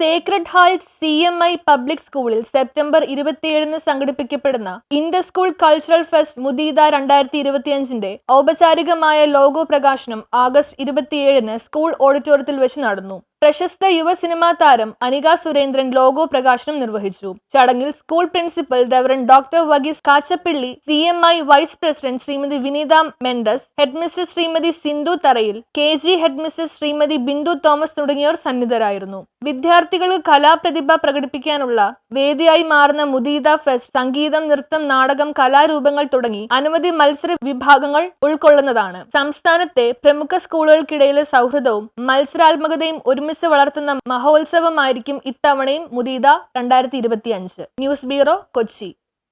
Sacred heart C M I public സ്കൂളിൽ September ഇരുപത്തിയേഴിന് സംഘടിപ്പിക്കപ്പെടുന്ന inter school cultural fest Mudita രണ്ടായിരത്തി ഇരുപത്തിയഞ്ചിന്റെ ഔപചാരികമായ ലോഗോ പ്രകാശനം ആഗസ്റ്റ് ഇരുപത്തിയേഴിന് സ്കൂൾ ഓഡിറ്റോറിയത്തിൽ വെച്ച് നടന്നു. പ്രശസ്ത യുവ സിനിമാ താരം അനിക സുരേന്ദ്രൻ ലോഗോ പ്രകാശനം നിർവഹിച്ചു. ചടങ്ങിൽ school principal ദവരൻ doctor Varghese Kachappilly C M I vice president Shrimati Vineetha Mendes headmistress Shrimati Sindhu Tharayil K G headmistress Shrimati Bindu Thomas തുടങ്ങിയവർ സന്നിധരായിരുന്നു. വിദ്യാർത്ഥികൾക്ക് കലാപ്രതിഭ പ്രകടിപ്പിക്കാനുള്ള വേദിയായി മാറുന്ന മുദീത ഫെസ്റ്റ് സംഗീതം നൃത്തം നാടകം കലാരൂപങ്ങൾ തുടങ്ങി അനവധി മത്സര വിഭാഗങ്ങൾ ഉൾക്കൊള്ളുന്നതാണ്. സംസ്ഥാനത്തെ പ്രമുഖ സ്കൂളുകൾക്കിടയിലെ സൗഹൃദവും മത്സരാത്മകതയും ഒരുമിച്ച് വളർത്തുന്ന മഹോത്സവമായിരിക്കും ഇത്തവണയും മുദീദ രണ്ടായിരത്തി ഇരുപത്തി അഞ്ച് ന്യൂസ് ബ്യൂറോ കൊച്ചി.